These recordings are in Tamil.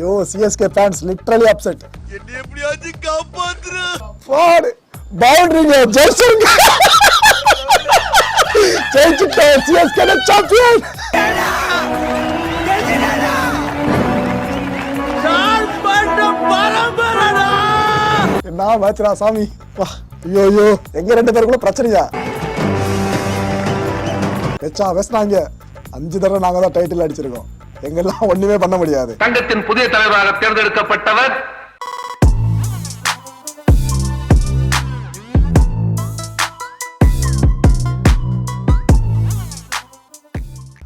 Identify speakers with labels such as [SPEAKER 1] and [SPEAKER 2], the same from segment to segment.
[SPEAKER 1] Yo CSK fans literally upset
[SPEAKER 2] என்ன எப்படியாச்சும் காப்பாத்துரு
[SPEAKER 1] ஃபார்டு பவுண்டரிங்க ஜெயிச்சிருங்க ஜெயிச்சுட்டோம் சிஎஸ்கே சாம்பியன் என்ன மேட்ச்ரா சாமி? ஐயோ ஐயோ. எங்க ரெண்டு பேருக்குள்ள பிரச்சனையா? வெச்சா பேசுனாங்க அஞ்சு தடவை நாங்க தான் டைட்டில் அடிச்சிருக்கோம். எங்கெல்லாம் ஒண்ணுமே பண்ண முடியாது.
[SPEAKER 3] சங்கத்தின் புதிய தலைவராக தேர்ந்தெடுக்கப்பட்டவர்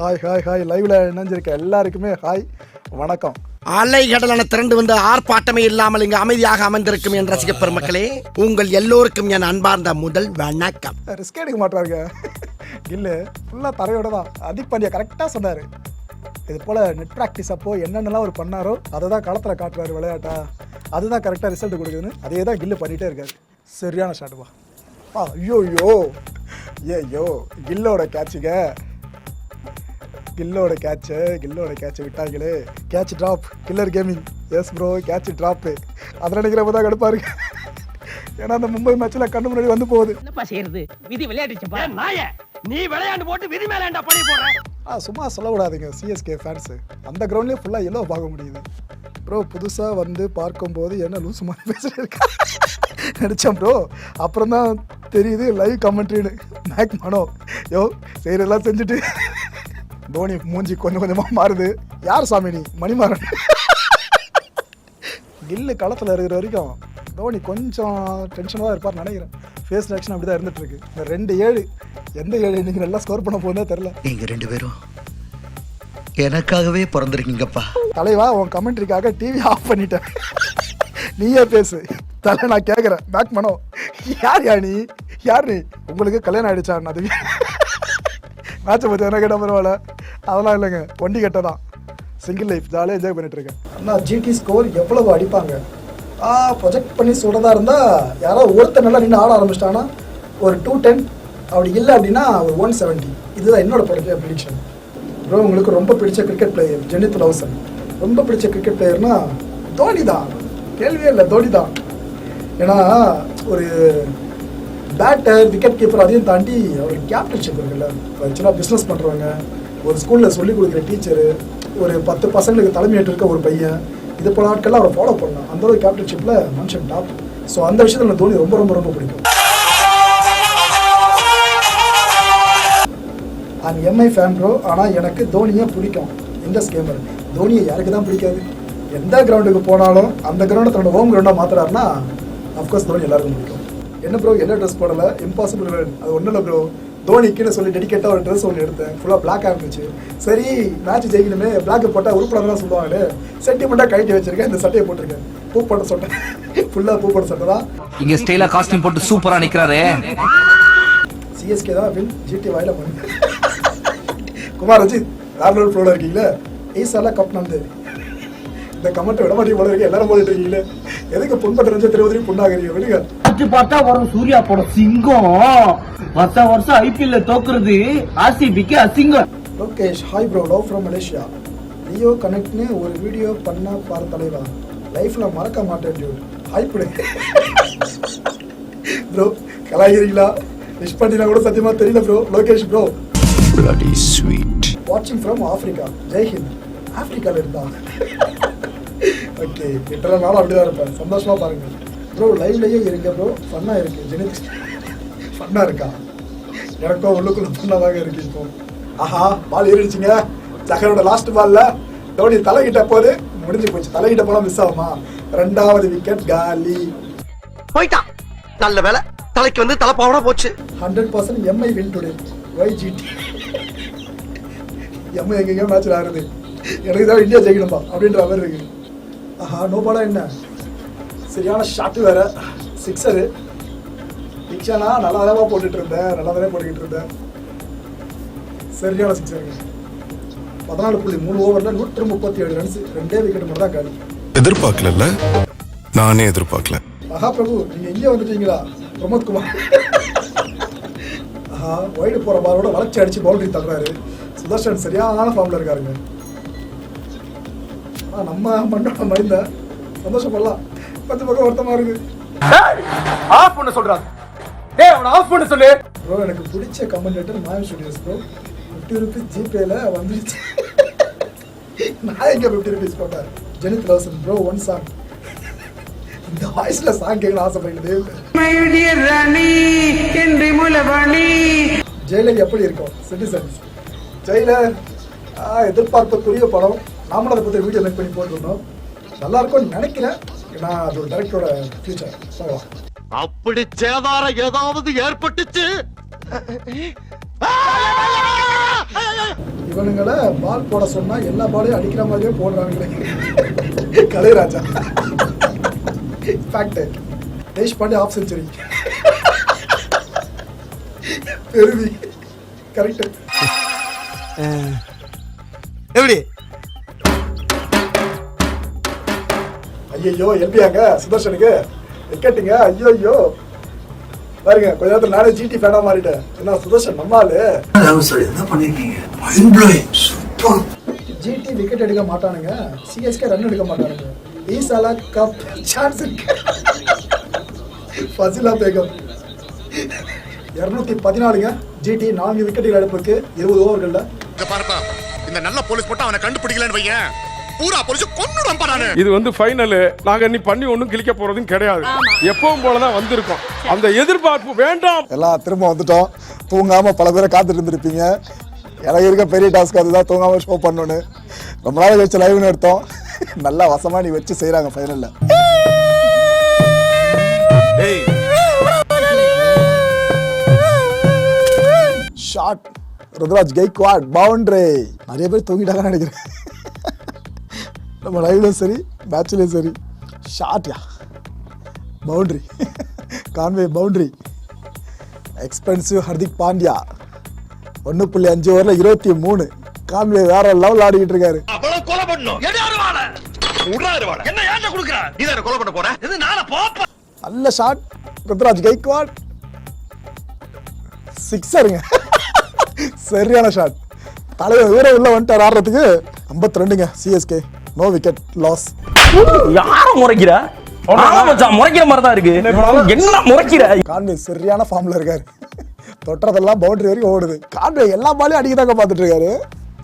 [SPEAKER 1] ஹாய் ஹாய் ஹாய் லைவ்ல இணைஞ்சிருக்க எல்லாருக்குமே ஹாய் வணக்கம்.
[SPEAKER 4] அலை கடலான திரண்டு வந்து ஆர்ப்பாட்டமே இல்லாமல் இங்கு அமைதியாக அமர்ந்திருக்கும் என் ரசிக பெருமக்களே உங்கள் எல்லோருக்கும் என் அன்பார்ந்த முதல் வணக்கம்.
[SPEAKER 1] ரிஸ்க் எடுக்க மாட்டாருங்க. இல்ல ஃபுல்லாக தரையோட தான். அதிக் பாண்டியா கரெக்டாக சொன்னார். இது போல் நெட் ப்ராக்டிஸ் அப்போ என்னென்னலாம் அவர் பண்ணாரோ அதை தான் களத்தில் காட்டுறாரு விளையாட்டா. அதுதான் கரெக்டாக ரிசல்ட் கொடுக்குதுன்னு அதே தான் கில்லு பண்ணிகிட்டே இருக்காரு. சரியான ஷாட்டுப்பா ஆ ஐயோ ஐயோ ஐயோ கில்லோட கேட்சுங்க கில்லோட கேட்சு கில்லோட கேட்சை விட்டாங்களே. Catch drop killer gaming yes bro catch drop அதில் நினைக்கிறப்ப தான் கடுப்பா இருக்கு ஏன்னா அந்த மும்பை மேட்ச்சில் கண்ணு முன்னாடி வந்து போகுது.
[SPEAKER 5] என்னப்பா செய்யறது? விதி விளையாடுச்சுப்பா நாய நீ விளையாண்டு போட்டு விதி மேலாண்டா பழி போடுற?
[SPEAKER 1] ஆ சும்மா சொல்லக்கூடாதுங்க. சிஎஸ்கே ஃபேன்ஸு அந்த கிரவுண்ட்லேயே ஃபுல்லாக எல்லோ பார்க்க முடியுது. ப்ரோ புதுசாக வந்து பார்க்கும்போது என்ன லூசு மாதிரி பேசுகிறேன் நினச்சேன் ப்ரோ அப்புறம் தான் தெரியுது லைவ் கமெண்ட்ரின்னு மேக் மனோ யோ செய்கிறதெல்லாம் செஞ்சுட்டு. தோனி மூஞ்சி கொஞ்சம் கொஞ்சமாக மாறுது. யார் சாமி நீ? மணிமாறன். கில்லு களத்தில் இருக்கிற வரைக்கும் தோனி கொஞ்சம் டென்ஷனாக தான் இருப்பார் நினைக்கிறேன். ஃபேஸ் ரியாக்ஷன் அப்படி தான் இருந்துகிட்ருக்கு இந்த ரெண்டு ஏழு எந்த ஏழு இன்னைக்கு நல்லா ஸ்கோர் பண்ண போகுதே தெரில
[SPEAKER 6] நீங்க ரெண்டு பேரும் எனக்காகவே பிறந்திருக்கீங்கப்பா.
[SPEAKER 1] தலைவா உன் கமெண்ட்ரிக்காக டிவி ஆஃப் பண்ணிட்டேன். நீயே பேசு. தலை நான் கேட்குறேன் பேக் பண்ணோ யார் யா நீ? யார் நீ? உங்களுக்கு கல்யாணம் ஆயிடுச்சா அது மேட்சை பற்றி என்ன கேட்டால் பரவாயில்ல. அதெல்லாம் இல்லைங்க. ஒண்டி கெட்ட தான் சிங்கிள் லைஃப் ஜாலியாக என்ஜாய் பண்ணிட்டு இருக்கேன். அண்ணா ஜிடி ஸ்கோர் எவ்வளவு அடிப்பாங்க? ஆ ப்ரொஜெக்ட் பண்ணி சொல்கிறதா இருந்தால் யாராவது ஒருத்தர் நல்லா நின்று ஆட ஆரம்பிச்சிட்டாங்கன்னா ஒரு டூ டென் அப்படி இல்லை அப்படின்னா ஒரு ஒன் செவன்ட்டி இதுதான் என்னோட ப்ரிடிக்ஷன் ப்ரோ உங்களுக்கு ரொம்ப பிடிச்ச கிரிக்கெட் பிளேயர் ஜெனித் லவ்சன் ரொம்ப பிடிச்ச கிரிக்கெட் பிளேயர்னா தோனி தான். கேள்வியே இல்லை தோனி தான். ஏன்னா ஒரு பேட்டர் விக்கெட் கீப்பர் அதையும் தாண்டி அவருக்கு கேப்டன்ஷிப் இருக்குல்ல. ஆக்சுவலாக பிஸ்னஸ் பண்ணுறவங்க ஒரு ஸ்கூலில் சொல்லிக் கொடுக்குற டீச்சரு ஒரு பத்து பசங்களுக்கு தலைமையேற்று இருக்க ஒரு பையன் இது போல ஆட்கள்லாம் அவரை ஃபாலோ பண்ணலாம். அந்த ஒரு கேப்டன்ஷிப்பில் மனுஷன் டாப் ஸோ அந்த விஷயத்தில் எனக்கு தோனி ரொம்ப ரொம்ப ரொம்ப பிடிக்கும். அண்ட் எம்ஐ ஃபேன் ப்ரோ ஆனால் எனக்கு தோனியை பிடிக்கும். இந்த ஸ்கேமர் தோனியை யாருக்கு தான் பிடிக்காது? எந்த கிரவுண்டுக்கு போனாலும் அந்த கிரவுண்டை தன்னோட ஹோம் கிரவுண்டாக மாத்துறாருன்னா அஃப்கோர்ஸ் தோனி எல்லாருக்கும் பிடிக்கும். என்ன ப்ரோ என்ன ட்ரெஸ் போடல? இம்பாசிபிள் அது ஒன்றும் இல்லை ப்ரோ தோனிக்குன்னு சொல்லி டெடிக்கேட்டாக ஒரு ட்ரெஸ் ஒன்று எடுத்தேன். ஃபுல்லாக பிளாக்காக இருந்துச்சு. சரி மேட்ச் ஜெயிக்கணுமே. பிளாக் போட்டால் உருப்படாதான் சொல்லுவாங்களே. சென்டிமெண்ட்டாக கழட்டி வச்சிருக்கேன். இந்த சட்டையை போட்டிருக்கேன். பூ போட்ட சட்டை. ஃபுல்லாக பூ போட்ட சட்டை தான்.
[SPEAKER 7] இங்க ஸ்டைலா காஸ்டியூம் போட்டு சூப்பரா நிக்கிறாரே.
[SPEAKER 1] சிஎஸ்கே தான் வின் ஜிடி வாயில பண்ணு குமார் ரஞ்சித் வேற லெவல் ஃப்ளோல இருக்கீங்களே ஈசால கப் நந்து இந்த கமெண்ட் விட மாட்டீங்க போல இருக்கு எல்லாரும் போட்டுட்டு இருக்கீங்களே. எதுக்கு புண்பட்ட ரஞ்சித் திருவதிரி புண்ணாகிறீங்க? விடுங்க.
[SPEAKER 5] பார்த்து பார்த்தா வரும் சூர்யா போட சிங்கம். வருஷம் வருஷம் ஐபிஎல்ல தோக்குறது ஆர்சிபிக்கு அசிங்கம்.
[SPEAKER 1] Lokesh hi bro love from Malaysia Rio கனெக்ட்னு ஒரு வீடியோ பண்ண பாரு தலைவா. லைஃப்ல மறக்க மாட்டேன் டியூட் ஹாய் ப்ரோ ப்ரோ கலாய்கிறீங்களா விஷ் பண்ணினா கூட சத்தியமா தெரியல bro Lokesh bro
[SPEAKER 2] bloody sweet.
[SPEAKER 1] வாட்சிங் ஃப்ரம் ஆஃப்ரிக்கா ஜெய்ஹிந்த் ஆப்பிரிக்கால இருந்தா ஓகே எட்டரை நாள் அப்படிதான் இருப்பேன். சந்தோஷமா பாருங்க. ப்ரோ லைவ்லயே இருங்க ப்ரோ ஃபன்னா இருக்கு. ஜெனித் ஃபன்னா இருக்கா? எனக்கும் உள்ளுக்குள்ள ஃபன்னாக இருக்கு இப்போ. ஆஹா பால் ஏறிடுச்சுங்க. ஜஹரோட லாஸ்ட் பால்ல தோனி தலைகிட்ட போது முடிஞ்சு போச்சு. தலைகிட்ட போனா மிஸ் ஆகுமா? ரெண்டாவது விக்கெட் காலி.
[SPEAKER 4] போயிட்டான் நல்ல வேலை தலைக்கு வந்து தலைப்பாவனா போச்சு.
[SPEAKER 1] Hundred percent MI win today why GT MI எங்கெங்க மேட்ச் ஆடுது. எனக்கு தான் இந்தியா ஜெயிக்கணும்பா அப்படின்ற மாதிரி இருக்கு. ஆஹா நோ பாலா என்ன? சரியான ஷாட்டு வேற. சிக்ஸரு சிக்ஸனா நல்லா தான் போட்டுட்டு இருந்தேன். நல்லா தானே போட்டுக்கிட்டு இருந்தேன். சரியான சிக்ஸருங்க பதினாலு புள்ளி மூணு ஓவரில் நூற்று முப்பத்தி ஏழு ரன்ஸ் ரெண்டே விக்கெட் மட்டும் தான் காலி.
[SPEAKER 2] எதிர்பார்க்கல நானே எதிர்பார்க்கல.
[SPEAKER 1] மகாபிரபு நீங்க இங்கே வந்துட்டீங்களா? பிரமோத் குமார். ஆஹா வைடு போற பாலோட வளர்ச்சி அடிச்சு பவுண்டரி தள்ளுறாரு. சுதர்ஷன் சரியான ஃபார்ம்ல இருக்காருங்க. ஆ, நம்ம மண்டோட மைண்ட சந்தோஷப்படலாம் கொஞ்சம் பக்கம் வருத்தமா இருக்கு.
[SPEAKER 6] ஆஃப் பண்ண சொல்றாங்க. டேய் அவன ஆஃப் பண்ண சொல்லு.
[SPEAKER 1] ப்ரோ எனக்கு பிடிச்ச commentator Mayam studios bro fifty rupees ஜிபேல வந்துருச்சு. நான் எங்க ஃபிஃப்டி ருபீஸ் போட்டேன்? Jenith Lawson bro one song இந்த வாய்ஸ்ல சாங் கேட்கணும் ஆசைப்படுகிறது ஜெயிலர் எப்படி இருக்கும்? சிட்டிசன்ஸ் ஜெயிலர் ஆ, எதிர்பார்ப்புக்குரிய படம். நாமளும் அதை பற்றி வீடியோ மேக் பண்ணி போட்டிருந்தோம். நல்லா இருக்கும்னு நினைக்கிறேன். ஏன்னா அது ஒரு டேரக்டரோட ஃபியூச்சர் போகலாம்
[SPEAKER 8] அப்படி சேதாரம் ஏதாவது ஏற்பட்டுச்சு?
[SPEAKER 1] இவனுங்களை பால் போட சொன்னா எல்லா பாலையும் அடிக்கிற மாதிரியே போடுறாங்களே Kalairaja. Fact Deshpande half century பெருவி correct
[SPEAKER 4] எப்படி?
[SPEAKER 1] ஐயோ எல்பியாங்க சுதர்ஷனுக்கு விக்கெட்டுங்க ஐயோ ஐயோ பாருங்க கொஞ்ச நேரத்துல நானே ஜிடி ஃபேனா மாறிட்டேன். என்ன சுதர்ஷன் நம்மாலு ஜிடி விக்கெட் எடுக்க மாட்டானுங்க. சிஎஸ்கே ரன் எடுக்க மாட்டானுங்க. ஈசாலா கப் சான்ஸ் இருக்கு. ஃபசிலா பேகம் இருநூத்தி பதினாலுங்க. ஜிடி நான்கு விக்கெட்டுகள் எடுப்புக்கு இருபது ஓவர்கள்ல
[SPEAKER 8] இங்க பாருப்பா. இந்த நல்ல போலீஸ் போட்டு அவனை கண்டுபிடிக்கலன்னு வையேன். பூரா போலீஸ் கொன்னுடும் நானு.
[SPEAKER 6] இது வந்து ஃபைனல் நாங்க நீ பண்ணி ஒண்ணும் கிழிக்க போறதும் கிடையாது. எப்பவும் போலதான் வந்திருக்கோம். அந்த எதிர்பார்ப்பு வேண்டாம்.
[SPEAKER 1] எல்லாம் திரும்ப வந்துட்டோம். தூங்காம பல பேரை காத்துட்டு இருந்திருப்பீங்க. எனக்கு இருக்க பெரிய டாஸ்க் அதுதான். தூங்காம ஷோ பண்ணணும்னு. ரொம்ப நாள் கழிச்சு லைவ்னு எடுத்தோம். நல்லா வசமா நீ வச்சு செய்றாங்க ஃபைனல்ல ஷாட் ருத்ராஜ் கெய்க்வாட் பவுண்டரி. நிறைய பேர் தூங்கிட்டாங்கன்னு நினைக்கிறேன். நம்ம லைவ்லையும் சரி மேட்ச்லேயும் சரி. ஷாட்யா boundary. Conway boundary. Expensive Hardik Pandya. ஒன்று புள்ளி அஞ்சு ஓவரில் இருபத்தி மூணு. கான்வே வேற லெவல் ஆடிக்கிட்டு இருக்காரு. நல்ல ஷாட் ருத்ராஜ் கெய்க்வாட். சிக்ஸருங்க சரியான ஷாட் தலைவர் வீர உள்ள வந்துட்டார் ஆடுறதுக்கு 52 ரெண்டுங்க சிஎஸ்கே நோ விக்கெட் லாஸ்
[SPEAKER 5] யார முறைக்கிற? முறைக்கிற மாதிரி தான் இருக்கு. என்ன முறைக்கிற?
[SPEAKER 1] கான்வே சரியான ஃபார்ம்ல இருக்காரு. தொட்டுறதெல்லாம் பவுண்டரி வரைக்கும் ஓடுது. கான்வே எல்லா பாலையும் அடிக்கதாங்க பார்த்துட்டு இருக்காரு.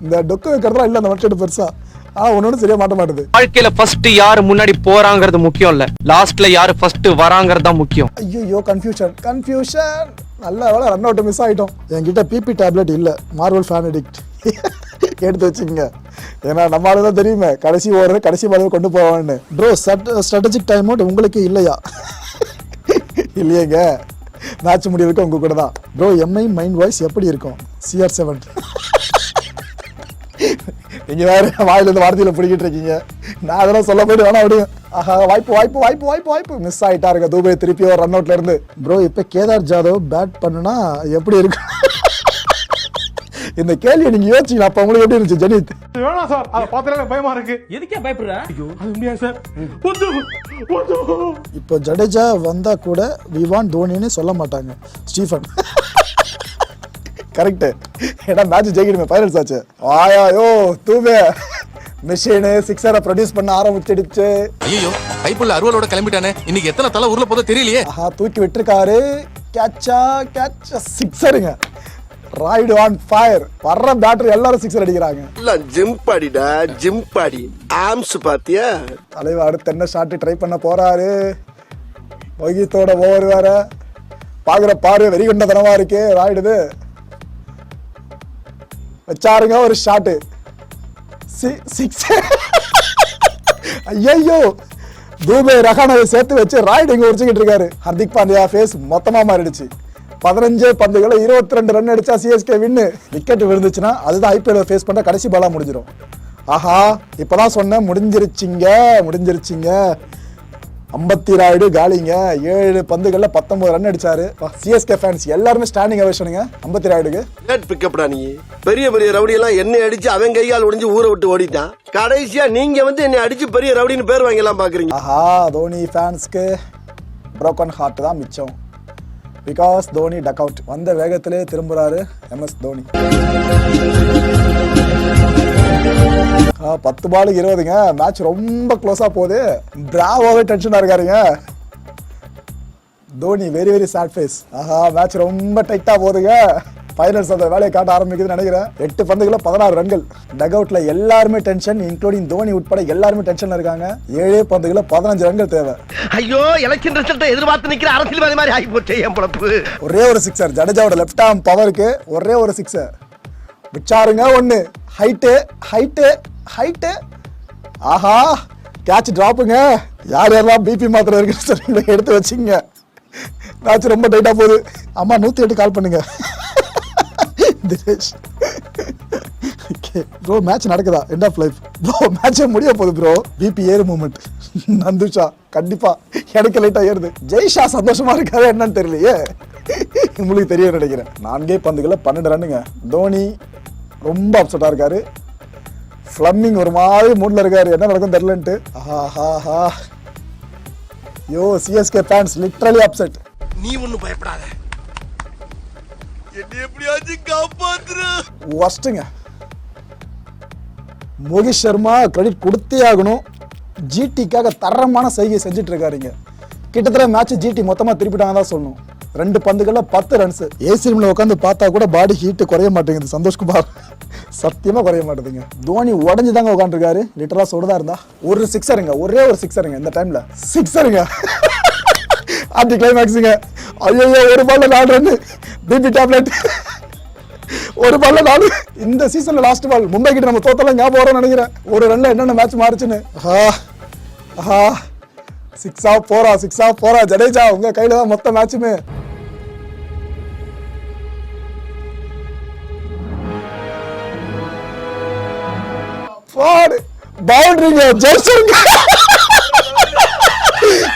[SPEAKER 1] இந்த டொக்கு வைக்கிறதுலாம் இல்லை அந்த வருஷம் பெருசா. ஆனா ஒன்னொன்னு சரியா மாட்ட மாட்டுது.
[SPEAKER 9] வாழ்க்கையில ஃபர்ஸ்ட் யாரு முன்னாடி போறாங்கிறது முக்கியம் இல்ல லாஸ்ட்ல யாரு ஃபர்ஸ்ட் வராங்கிறது தான் முக்கியம்.
[SPEAKER 1] ஐயோ கன்ஃபியூஷன் கன்ஃபியூஷன் நல்ல வேலை ரன் அவுட் மிஸ் ஆயிட்டோம். என்கிட்ட பிபி டேப்லெட் இல்ல. மார்வல் ஃபேன் அடிக்ட் எடுத்து வச்சுக்கோங்க. ஏன்னா நம்ம ஆளு தான் தெரியுமே. கடைசி ஓவர் கடைசி பால் கொண்டு போவான்னு. ப்ரோ ஸ்ட்ராட்டஜிக் டைம் அவுட் உங்களுக்கு இல்லையா? இல்லையேங்க. மேட்ச் முடிவுக்கு உங்க கூட தான். ப்ரோ எம்ஐ மைண்ட் வாய்ஸ் எப்படி இருக்கும்? சிஆர் செவன் நீங்க வேற வாயில இருந்து வார்த்தையில பிடிக்கிட்டு இருக்கீங்க. நான் அதெல்லாம் சொல்ல போயிட்டு வேணா விடுங்க ஆஹா வாய்ப்பு வாய்ப்பு வாய்ப்பு வாய்ப்பு வாய்ப்பு. மிஸ் ஆயிட்டாருங்க தூபை திருப்பி ஒரு ரன் அவுட்ல இருந்து. ப்ரோ இப்ப கேதார் ஜாதவ் பேட் பண்ணுனா எப்படி இருக்கும் இந்த கேள்வியை நீங்க யோசிச்சீங்க அப்ப உங்களுக்கு எப்படி இருந்துச்சு ஜெனித்?
[SPEAKER 6] வேணாம் சார் அதை பார்த்தாலே பயமா இருக்கு.
[SPEAKER 5] எதுக்கே பயப்படுற?
[SPEAKER 6] அது முடியாது சார்? ஒத்து ஒத்து
[SPEAKER 1] இப்போ ஜடேஜா வந்தா கூட விவான் தோனின்னு சொல்ல மாட்டாங்க ஸ்டீஃபன். கரெக்ட் ஏன்னா மேட்ச் ஜெயிக்கணுமே ஃபைனல்ஸ் ஆச்சு. ஆயாயோ தூவே. மிஷினு சிக்ஸரை ப்ரொடியூஸ் பண்ண ஆரம்பிச்சிடுச்சு.
[SPEAKER 2] ஐயோ கைப்புள்ள அறுவலோட கிளம்பிட்டானே. இன்னைக்கு எத்தனை தலை ஊர்ல போதோ தெரியலையே.
[SPEAKER 1] ஆஹா தூக்கி விட்டுருக்காரு. கேட்சா கேட்சா சிக்ஸருங்க ராய்டு ஆன் ஃபயர் வர்ற பேட்டர் எல்லாரும் சிக்ஸர் அடிக்கிறாங்க.
[SPEAKER 8] ஜிம் பாடிடா ஜிம் பாடி. ஆம்ஸ் பாத்தியா?
[SPEAKER 1] தலைவர் அடுத்து என்ன ஷாட்டு ட்ரை பண்ண போறாரு? மொகித்தோட ஓவர் வேற. பாக்குற பாரு வெறிகுண்டதனமா இருக்கு. ராயிடுது வச்சாருங்க ஒரு ஷாட்டு. சிக்ஸ் ஐயோ தூபே ரகானவை சேர்த்து வச்சு ராய்டு இங்கே உரிச்சுக்கிட்டு இருக்காரு. ஹர்திக் பாண்டியா ஃபேஸ் மொத்தமாக மாறிடுச்சு. பதினஞ்சு பந்துகளை இருபத்தி ரெண்டு ரன் அடிச்சா சிஎஸ்கே வின்னு விக்கெட் விழுந்துச்சுன்னா அதுதான் ஐபிஎல் ஃபேஸ் பண்ணால் கடைசி பாலாக முடிஞ்சிடும் ஆஹா இப்போதான் சொன்னேன் முடிஞ்சிருச்சிங்க முடிஞ்சிருச்சிங்க. ஐம்பத்தி ராய்டு காலிங்க. ஏழு பந்துகள்ல பத்தொன்பது ரன் அடிச்சாரு. சிஎஸ்கே ஃபேன்ஸ் எல்லாருமே ஸ்டாண்டிங் அவேஷனுங்க ஐம்பத்தி ராய்டுக்கு
[SPEAKER 8] லேட் பிக்கப்டா நீ? பெரிய பெரிய ரவுடி எல்லாம் என்னை அடிச்சு அவன் கையால் ஒடிஞ்சு ஊரை விட்டு ஓடிட்டான். கடைசியா நீங்க வந்து என்னை அடிச்சு பெரிய ரவுடின்னு பேர் வாங்கலாம் பாக்குறீங்க.
[SPEAKER 1] ஆஹா தோனி ஃபேன்ஸ்க்கு broken ஹார்ட் தான் மிச்சம். பிகாஸ் தோனி டக் அவுட் வந்த வேகத்திலே திரும்புறாரு எம்எஸ் தோனி. பத்து பாலுக்கு இருபதுங்க. மேட்ச் ரொம்ப க்ளோஸா போகுது. பிராவோவே டென்ஷனா இருக்காருங்க. Dhoni very very sad face ஆஹா மேட்ச் ரொம்ப டைட்டா போகுதுங்க. ஃபைனல்ஸ் அந்த வேலையை காட்ட ஆரம்பிக்குதுன்னு நினைக்கிறேன். எட்டு பந்துகள பதினாறு ரன்கள். டக் அவுட்ல எல்லாருமே டென்ஷன் இன்க்ளூடிங் தோனி உட்பட எல்லாருமே டென்ஷன்ல இருக்காங்க. ஏழே பந்துகள பதினஞ்சு ரன்கள் தேவை.
[SPEAKER 4] ஐயோ எலெக்ஷன் ரிசல்ட்டை எதிர்பார்த்து நிக்கிற அரசியல்வாதி மாதிரி ஆகி போச்சு என் பொழப்பு.
[SPEAKER 1] ஒரே ஒரு சிக்ஸர் ஜடேஜாவோட லெஃப்ட் ஆர்ம் பவருக்கு ஒரே ஒரு சிக்ஸர் விச்சாருங்க ஒன்று ஹைட்டு ஹைட்டு ஹைட்டு ஆஹா கேட்ச் ட்ராப்புங்க யார் யாரெல்லாம் பிபி மாத்திரை இருக்குன்னு சொல்லி எடுத்து வச்சுங்க. மேட்ச் ரொம்ப டைட்டாக போகுது. அம்மா நூற்றி எட்டு கால் பண்ணுங்க. தினேஷ். ஓகே ப்ரோ மேட்ச் நடக்குதா? எண்ட் ஆஃப் லைஃப் ப்ரோ மேட்சே முடிய போகுது ப்ரோ பிபி ஏறு மூமெண்ட் நந்துஷா கண்டிப்பாக எனக்கு லைட்டாக ஏறுது. ஜெய்ஷா சந்தோஷமாக இருக்காது என்னன்னு தெரியலையே. உங்களுக்கு தெரிய நினைக்கிறேன். நான்கே பந்துகளை பன்னெண்டு ரன்னுங்க தோனி ரொம்ப அப்செட்டா இருக்காரு. ஃப்ளம்மிங் ஒரு மாதிரி மூட்ல இருக்காரு. என்ன நடக்கும் தெரியலன்ட்டு. ஆஹா yo CSK fans literally upset
[SPEAKER 4] நீ ஒண்ணும் பயப்படாத.
[SPEAKER 1] ஒஸ்ட்டுங்க மோகிஷ் சர்மா கிரெடிட் கொடுத்தே ஆகணும். ஜிடிக்காக தரமான செய்கை செஞ்சுட்டு இருக்காருங்க. கிட்டத்தட்ட மேட்ச் ஜிடி மொத்தமா திருப்பிட்டாங்க தான் சொல்லணும். ரெண்டு பந்துகளில் பத்து ரன்ஸ் ஏசி ரூமில் உட்காந்து பார்த்தா கூட பாடி ஹீட்டு குறைய மாட்டேங்குது. சந்தோஷ்குமார் சத்தியமாக குறைய மாட்டேதுங்க. தோனி உடஞ்சி தாங்க உட்காந்துருக்காரு லிட்டரா சொல்றதா இருந்தா ஒரு சிக்ஸருங்க ஒரே ஒரு சிக்ஸருங்க இந்த டைமில் சிக்ஸருங்க அப்படி கிளைமேக்ஸுங்க ஐயோ ஒரு பால்ல நாலு ரன் பிபி டேப்லெட் ஒரு பால்ல நாலு. இந்த சீசன்ல லாஸ்ட் பால் மும்பை கிட்ட நம்ம தோத்தலாம் ஞாபகம் வரோம்னு நினைக்கிறேன். ஒரு ரன்ல என்னென்ன மேட்ச் மாறுச்சுன்னு. ஆஹா ஆஹா. சிக்ஸா போறா சிக்ஸா போறா. ஜடேஜா உங்க கையில தான் மொத்த மேட்சுமே போடு பவுண்டரிங்க ஜெயிச்சுங்க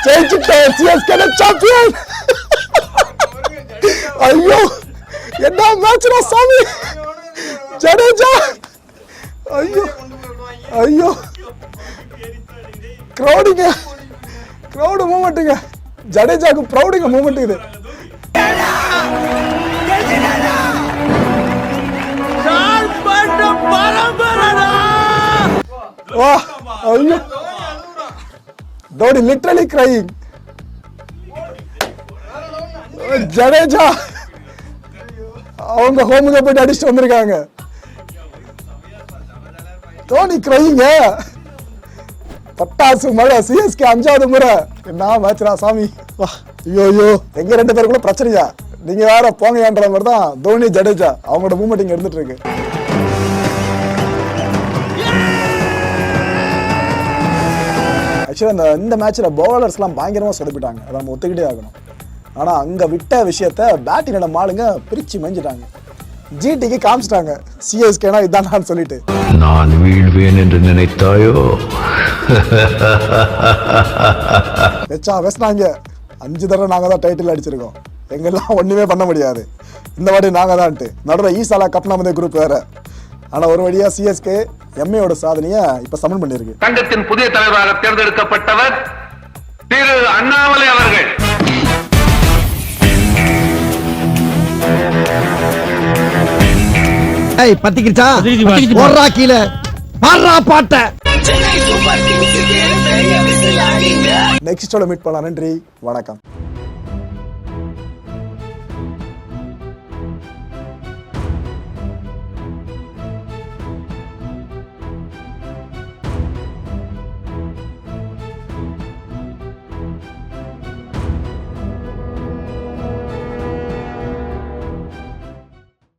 [SPEAKER 1] ஜெயிச்சுட்டேன் சிஎஸ்கே சாம்பியன் ஐயோ என்ன மேட்ச்ரா சாமி? ஜடேஜா. ஐயோ ஐயோ. க்ரௌடுங்க க்ரௌடு மூமெண்ட்டுங்க ஜடேஜாக்கு ப்ரௌடுங்க மூமெண்ட் இது. வா ஐயோ தோனி லிட்ரலி கிரைங் ஜடேஜா. அவங்க ஹோமுக்கு போயிட்டு அடிச்சுட்டு வந்திருக்காங்க. தோனி கிரைங்க பட்டாசு மழை சிஎஸ்கே அஞ்சாவது முறை. என்ன மேட்ச்ரா சாமி? வா. ஐயோ ஐயோ. எங்க ரெண்டு பேருக்குள்ள பிரச்சனையா? நீங்க வேற போங்கன்ற மாதிரி தான் தோனி ஜடேஜா அவங்களோட மூமெண்ட் இங்க இருந்துட்டு இருக்கு. ஆக்சுவலாக இந்த இந்த மேட்ச்சில் பவுலர்ஸ்லாம் பயங்கரமாக சொதப்பிட்டாங்க. அதை நம்ம ஒத்துக்கிட்டே ஆகணும். ஆனால் அங்கே விட்ட விஷயத்த பேட்டிங்கோட மாளுங்க பிரித்து மேய்ஞ்சிட்டாங்க. ஜிடிக்கு காமிச்சிட்டாங்க. சிஎஸ்கேனா இதானான்னு சொல்லிட்டு.
[SPEAKER 10] நான் வீழ்வேன் என்று நினைத்தாயோ?
[SPEAKER 1] வச்சா பேசினாங்க அஞ்சு தடவை நாங்கள் தான் டைட்டில் அடிச்சிருக்கோம். எங்கெல்லாம் ஒன்றுமே பண்ண முடியாது. இந்த வாட்டி நாங்கள் தான்ட்டு. நடுவில் ஈசாலா கப்னாமதே குரூப் வேற. ஆனால் ஒரு வழியாக சிஎஸ்கே எம்ஏயோட சாதனையை இப்போ சமன் பண்ணியிருக்கு.
[SPEAKER 3] சங்கத்தின் புதிய தலைவராக தேர்ந்தெடுக்கப்பட்டவர் திரு அண்ணாமலை அவர்கள்.
[SPEAKER 4] ஏய் பத்திக்கிச்சா போடுறா கீழே. பாடுறா பாட்ட.
[SPEAKER 1] நெக்ஸ்டோட மீட் பண்ணலாம். நன்றி. வணக்கம்.